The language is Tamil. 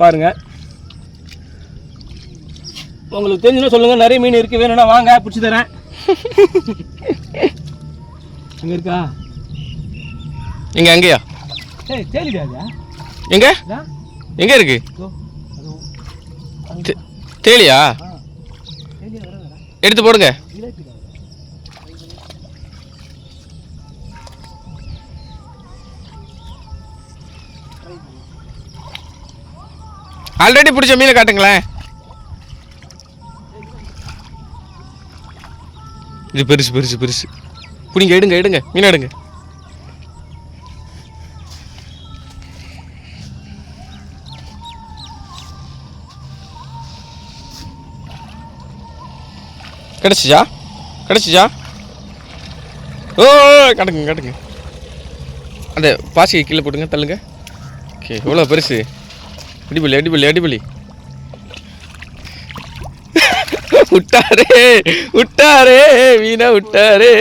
பாருங்கள் உங்களுக்கு தெரிஞ்சுன்னா சொல்லுங்கள் நிறைய மீன் இருக்குது வேணும்னா வாங்க பிடிச்சி தரேன். அங்கே இருக்கா? எங்க அங்கேயா? ஏய் தேலிடாதா எங்க? எங்க இருக்கு? தேலியா? எடுத்து போடுங்க. இதாக்கிட்டா ஆல்ரெடி பிடிச்ச மீனை காட்டுங்களேன். இது பெருசு பெருசு பெருசு. பிடிங்க எடுங்க எடுங்க. மீன் எடுங்க. கிடச்சிச்சா? கிடச்சிச்சா? ஓ கட்டுங்க கட்டுங்க. அந்த பாசியை கீழே போட்டுங்க தள்ளுங்க. ஓகே எவ்வளோ பெருசு. அடிப்பலி அடிப்பலி அடிப்பலி விட்டாரே விட்டாரே வீணா விட்டாரே